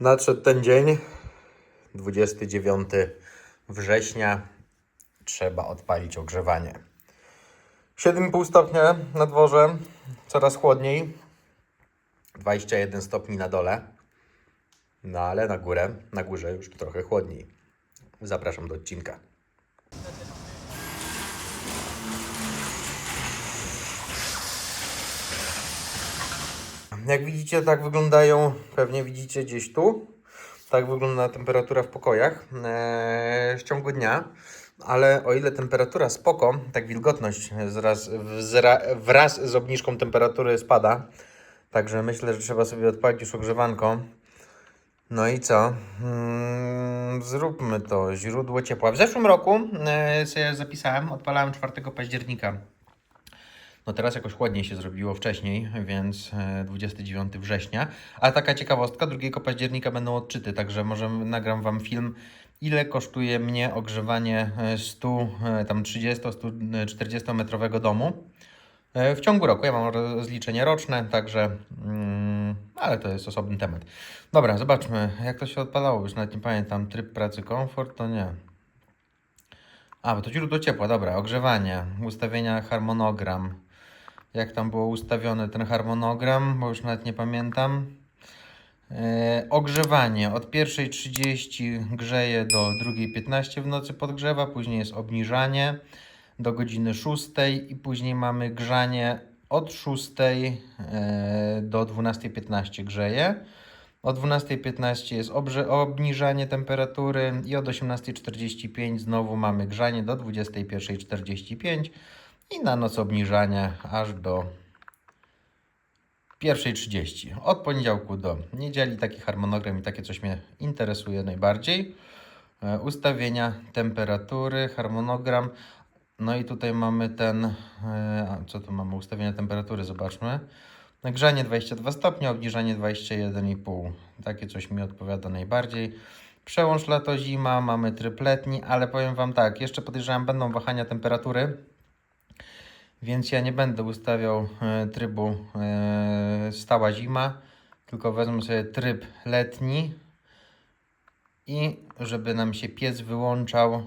Nadszedł ten dzień, 29 września. Trzeba odpalić ogrzewanie. 7,5 stopnia na dworze, coraz chłodniej. 21 stopni na dole. No ale na górę, na górze już trochę chłodniej. Zapraszam do odcinka. Jak widzicie, tak wyglądają, pewnie widzicie gdzieś tu. Tak wygląda temperatura w pokojach eee, w ciągu dnia. Ale o ile temperatura spoko, tak wilgotność wraz, wraz z obniżką temperatury spada. Także myślę, że trzeba sobie odpalić już ogrzewanko. No i co? Mm, zróbmy to. Źródło ciepła. W zeszłym roku e, sobie zapisałem, odpalałem 4 października. No teraz jakoś chłodniej się zrobiło wcześniej, więc e, 29 września. A taka ciekawostka, 2 października będą odczyty, także może nagram Wam film, ile kosztuje mnie ogrzewanie e, 100, e, tam 30-40 metrowego domu. E, W ciągu roku ja mam rozliczenie roczne, także. Mm, ale to jest osobny temat. Dobra, zobaczmy, jak to się odpalało. Już nawet nie pamiętam. Tryb pracy, komfort to nie. A, bo to źródło ciepła, dobra. Ogrzewanie, ustawienia, harmonogram. Jak tam było ustawiony ten harmonogram, bo już nawet nie pamiętam. E, ogrzewanie od 1.30 grzeje do 2.15 w nocy podgrzewa, później jest obniżanie do godziny 6 i później mamy grzanie od 6 e, do 12.15 grzeje. O 12.15 jest obniżanie temperatury i od 18.45 znowu mamy grzanie do 21.45 i na noc obniżanie aż do 1.30. Od poniedziałku do niedzieli taki harmonogram i takie coś mnie interesuje najbardziej. E, Ustawienia temperatury, harmonogram. No i tutaj mamy ten, e, co tu mamy? Ustawienia temperatury, zobaczmy. Nagrzanie 22 stopnie, obniżanie 21,5. Takie coś mi odpowiada najbardziej. Przełącz lato-zima, mamy tryb letni, ale powiem Wam tak, jeszcze podejrzewam będą wahania temperatury, więc ja nie będę ustawiał e, trybu e, stała zima, tylko wezmę sobie tryb letni i żeby nam się piec wyłączał,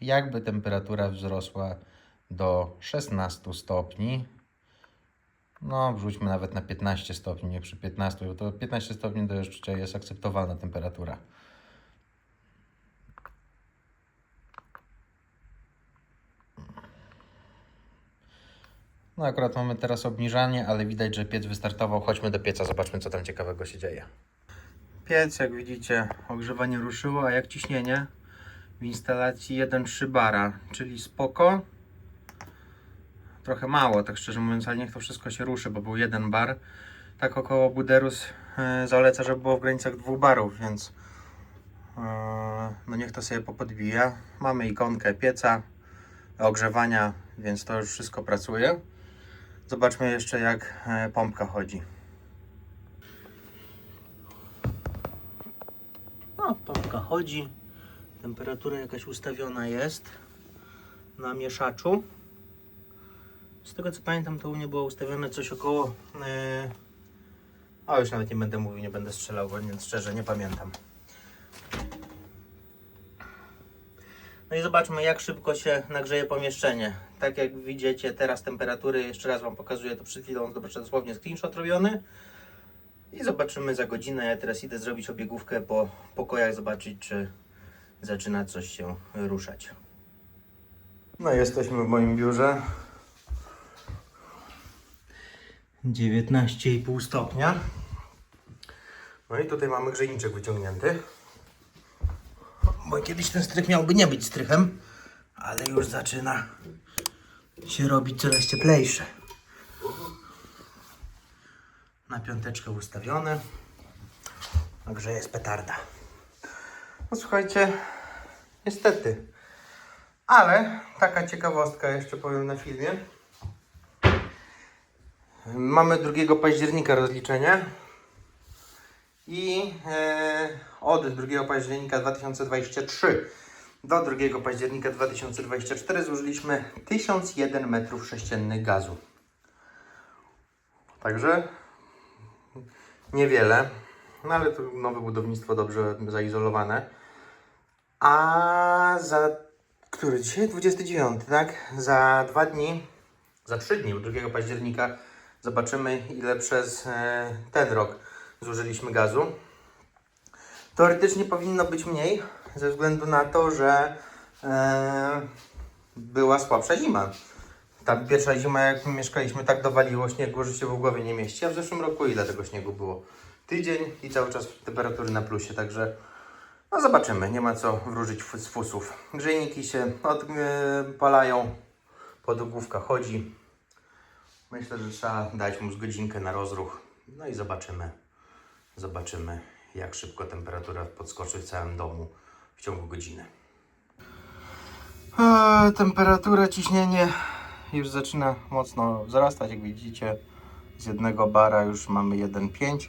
jakby temperatura wzrosła do 16 stopni. No, wrzućmy nawet na 15 stopni, nie przy 15, bo to 15 stopni to jeszcze jest akceptowalna temperatura. No akurat mamy teraz obniżanie, ale widać, że piec wystartował. Chodźmy do pieca, zobaczmy co tam ciekawego się dzieje. Piec, jak widzicie, ogrzewanie ruszyło, a jak ciśnienie w instalacji 1,3 bara, czyli spoko. Trochę mało, tak szczerze mówiąc, ale niech to wszystko się ruszy, bo był jeden bar. Tak około Buderus e, zaleca, żeby było w granicach dwóch barów, więc e, no niech to sobie popodbija. Mamy ikonkę pieca, ogrzewania, więc to już wszystko pracuje. Zobaczmy jeszcze jak e, pompka chodzi. No, pompka chodzi. Temperatura jakaś ustawiona jest na mieszaczu. Z tego co pamiętam, to u mnie było ustawione coś około. Yy... O, już nawet nie będę mówił, nie będę strzelał, bo więc szczerze nie pamiętam. No i zobaczmy, jak szybko się nagrzeje pomieszczenie. Tak jak widzicie, teraz temperatury, jeszcze raz Wam pokazuję to przed chwilą, dosłownie screenshot robiony. I zobaczymy za godzinę. Ja teraz idę zrobić obiegówkę po pokojach, zobaczyć, czy zaczyna coś się ruszać. No, jesteśmy w moim biurze. 19,5 stopnia. No i tutaj mamy grzejniczek wyciągnięty. Bo kiedyś ten strych miałby nie być strychem, ale już zaczyna się robić coraz cieplejsze. Na piąteczkę ustawione. Także jest petarda. No słuchajcie, niestety. Ale taka ciekawostka jeszcze powiem na filmie. Mamy 2 października rozliczenie i e, od 2 października 2023 do 2 października 2024 zużyliśmy 1001 m3 gazu. Także niewiele. No ale to nowe budownictwo dobrze zaizolowane. A za który dzisiaj? 29, tak? Za dwa dni, za trzy dni, 2 października zobaczymy ile przez e, ten rok zużyliśmy gazu. Teoretycznie powinno być mniej, ze względu na to, że e, była słabsza zima. Ta pierwsza zima, jak mieszkaliśmy, tak dowaliło śniegu, że się w głowie nie mieści. A w zeszłym roku ile tego śniegu było? Tydzień i cały czas temperatury na plusie, także no zobaczymy. Nie ma co wróżyć z fusów. Grzejniki się odpalają, podłogówka chodzi. Myślę, że trzeba dać mu z godzinkę na rozruch. No i zobaczymy. Zobaczymy, jak szybko temperatura podskoczy w całym domu w ciągu godziny. Eee, temperatura, ciśnienie już zaczyna mocno wzrastać, jak widzicie. Z jednego bara już mamy 1,5.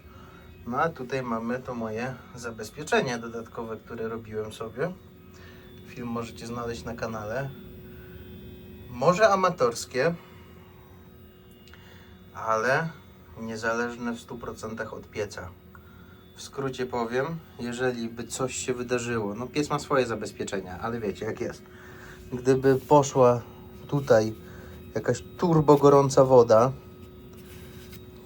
No a tutaj mamy to moje zabezpieczenie dodatkowe, które robiłem sobie. Film możecie znaleźć na kanale. Może amatorskie, ale niezależne w 100% od pieca. W skrócie powiem, jeżeli by coś się wydarzyło, no piec ma swoje zabezpieczenia, ale wiecie jak jest. Gdyby poszła tutaj jakaś turbo gorąca woda,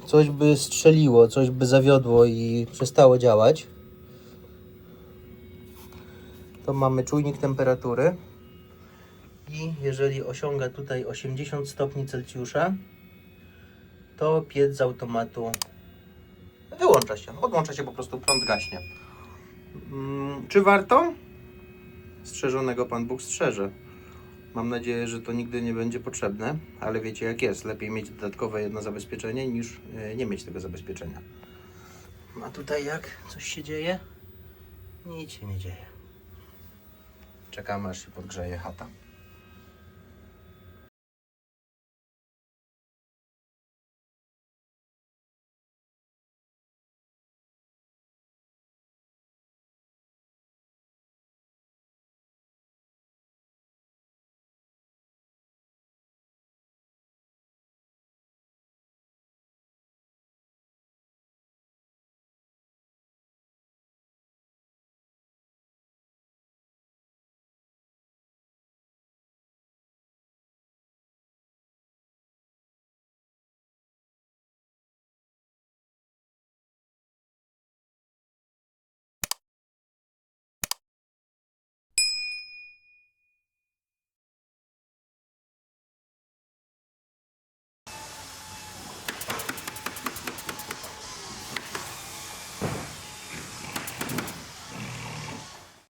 coś by strzeliło, coś by zawiodło i przestało działać, to mamy czujnik temperatury i jeżeli osiąga tutaj 80 stopni Celsjusza, to piec z automatu wyłącza się. Odłącza się po prostu, prąd gaśnie. Mm, Czy warto? Strzeżonego Pan Bóg strzeże. Mam nadzieję, że to nigdy nie będzie potrzebne, ale wiecie jak jest. Lepiej mieć dodatkowe jedno zabezpieczenie niż e, nie mieć tego zabezpieczenia. A tutaj jak? Coś się dzieje? Nic się nie dzieje. Czekamy aż się podgrzeje chata.